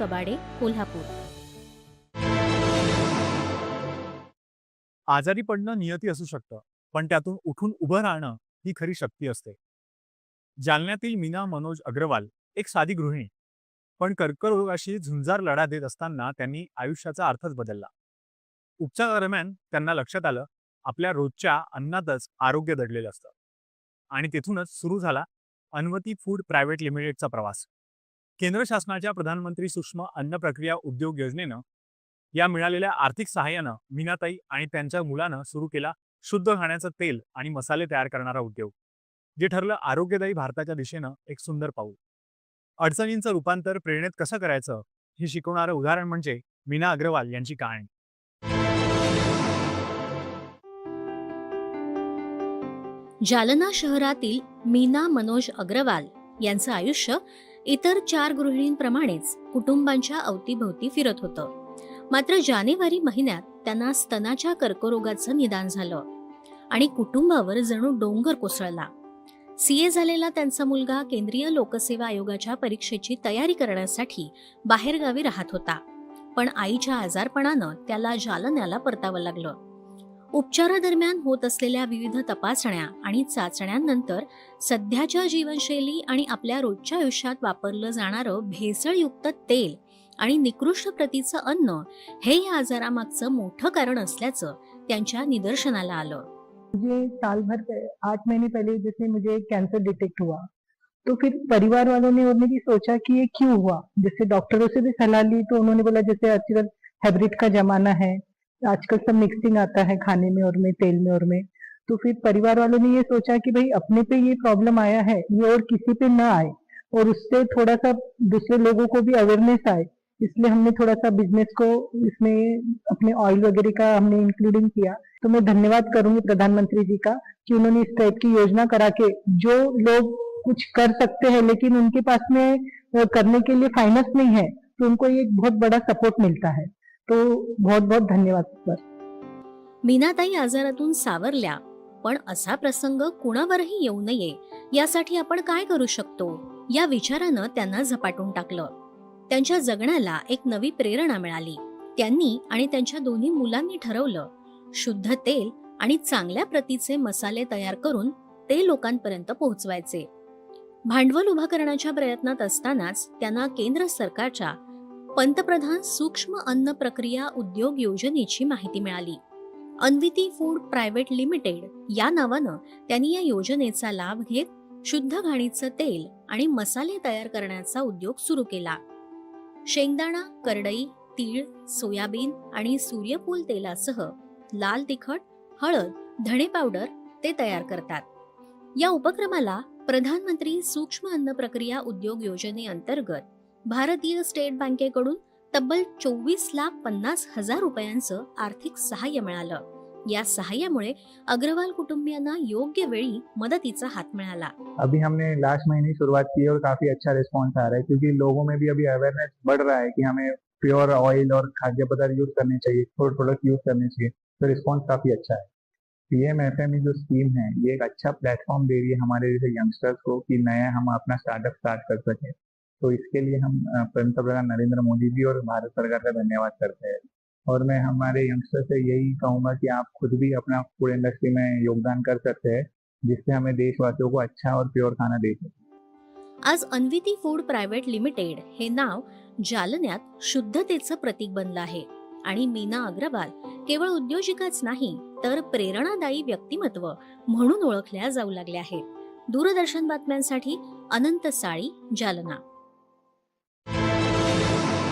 कबाडे कोल्हापूर. आजारी पडणं नियती असू शकतं पण त्यातून उठून उभं राहणं ही खरी शक्ती असते. जालन्यातील मीना मनोज अग्रवाल एक साधी गृहिणी पण कर्करोगाशी झुंजार लढा देत असताना त्यांनी आयुष्याचा अर्थच बदलला. उपचारादरम्यान त्यांना लक्षात आलं आपल्या रोजच्या अन्नातच आरोग्य दडलेलं असतं. आणि तिथूनच सुरू झाला अन्वती फूड प्रायव्हेट लिमिटेडचा प्रवास. केंद्र शासनाच्या प्रधानमंत्री सूक्ष्म अन्न प्रक्रिया उद्योग योजनेनं या मिळालेल्या आर्थिक सहाय्यानं मीनाताई आणि त्यांच्या मुलानं सुरू केला शुद्ध खाण्याचं तेल आणि मसाले तयार करणारा उद्योग जे ठरलं आरोग्यदायी भारताच्या दिशेनं एक सुंदर पाऊल. अडचणींचं रूपांतर प्रेरणेत कसं करायचं हे शिकवणारं उदाहरण म्हणजे मीना अग्रवाल यांची कहाणी. जालना शहरातील मीना मनोज अग्रवाल यांचं आयुष्य इतर चार गृहिणींप्रमाणेच कुटुंबांच्या अवतीभोवती फिरत होतं. मात्र जानेवारी महिन्यात त्यांना स्तनाच्या कर्करोगाचं निदान झालं आणि कुटुंबावर जणू डोंगर कोसळला. सीए झालेला त्यांचा मुलगा केंद्रीय लोकसेवा आयोगाच्या परीक्षेची तयारी करण्यासाठी बाहेरगावी राहत होता. पण आईच्या आजारपणानं त्याला जालन्याला परतावं लागलं. उपचारादरम्यान होत असलेल्या विविध तपासण्या आणि चाचण्यांनंतर सध्याच्या जीवनशैली आणि आपल्या रोजच्या आयुष्यात वापरलं जाणारं भेसळयुक्त तेल आणि निकृष्ट प्रतीचं अन्न हे या आजारामागचं मोठं कारण असल्याचं त्यांच्या निदर्शनाला आलं. मुझे साल भर आठ महीने पहले जैसे मुझे कैंसर डिटेक्ट हुआ तो फिर परिवार वालों ने और भी सोचा कि ये क्यों हुआ? जैसे डॉक्टरों से भी सलाह ली तो उन्होंने बोला जैसे आजकल हाइब्रिड का जमाना है आजकल सब मिक्सिंग आता है खाने में और में, तेल में और में। तो फिर परिवार वालों ने ये सोचा कि भाई अपने पे ये प्रॉब्लम आया है, ये और किसी पे ना आए। और उससे थोड़ा सा दूसरे लोगों को भी अवेयरनेस आए। इसलिए हमने थोड़ा सा बिज़नेस को इसमें अपने ऑयल वगैरह का हमने इंक्लूडिंग किया। तो मैं धन्यवाद करूँगी प्रधानमंत्री जी का कि उन्होंने इस टाइप की योजना करा के, जो लोग कुछ कर सकते हैं लेकिन उनके पास में करने के लिए फाइनेंस नहीं है तो उनको ये बहुत बड़ा सपोर्ट मिलता है। तो बहुत बहुत धन्यवाद सर. मीनाताई आजारातून सावरल्या पण असा प्रसंग कुणावरही येऊ नये यासाठी आपण काय करू शकतो? या विचारानं त्यांना झपाटून टाकलं. त्यांच्या जगण्याला एक नवी प्रेरणा मिळाली. त्यांनी आणि त्यांच्या दोन्ही मुलांनी ठरवलं शुद्ध तेल आणि चांगल्या प्रतीचे मसाले तयार करून ते लोकांपर्यंत पोहोचवायचे. भांडवल उभा करण्याच्या प्रयत्नात असतानाच त्यांना केंद्र सरकारच्या पंतप्रधान सूक्ष्म अन्न प्रक्रिया उद्योग योजनेची माहिती मिळाली. अन्विती फूड प्रायव्हेट लिमिटेड या नावानं त्यांनी या योजनेचा लाभ घेत शुद्ध घाणीचं तेल आणि मसाले तयार करण्याचा उद्योग सुरू केला. शेंगदाणा करडई तीळ सोयाबीन आणि सूर्यफूल तेलासह लाल तिखट हळद धणे पावडर ते तयार करतात. या उपक्रमाला प्रधानमंत्री सूक्ष्म अन्न प्रक्रिया उद्योग योजनेअंतर्गत भारतीय स्टेट बँकेकडून तब्बल चोवीस लाख पन्नास हजार रुपयांचं आर्थिक सहाय्य मिळालं. या सहाय्यामुळे अग्रवाल कुटुंबियांना योग्य वेळी मदतीचा हात मिळाला. अभी हमने लास्ट महीने सुरुवात शुरुआत की है और काफी अच्छा रिस्पॉन्स आ रहा है क्योंकि लोगों में भी अभी अवेयरनेस बढ़ रहा है कि हमें प्योर ऑयल और खाद्य पदार्थ यूज करने चाहिए फूड प्रोडक्ट यूज करने चाहिए तो रिस्पॉन्स काफी अच्छा है। पीएम जो स्कीम है ये एक अच्छा प्लेटफॉर्म दे रही है हमारे जैसे यंगस्टर्स को कि नया हम अपना स्टार्टअप स्टार्ट कर सके। तो इसके लिए हम अ, पंतप्रधान नरेंद्र मोदी जी और भारत सरकार का धन्यवाद करते हैं। और मैं हमारे यंगस्टर से यही कहूंगा कि आप खुद भी अपना फूड इंडस्ट्री में योगदान कर सकते हैं जिससे हमें देशवासियों को अच्छा और प्योर खाना दे सके। आज अन्विती फूड प्रायव्हेट लिमिटेड हे नाव जालन्यात शुद्धतेचं प्रतीक बनलं आहे आणि मीना अग्रवाल केवळ उद्योजिकाच नाही तर प्रेरणादायी व्यक्तिमत्व म्हणून ओळखल्या जाऊ लागल्या आहेत. दूरदर्शन बातम्यांसाठी अनंत साळी जालना.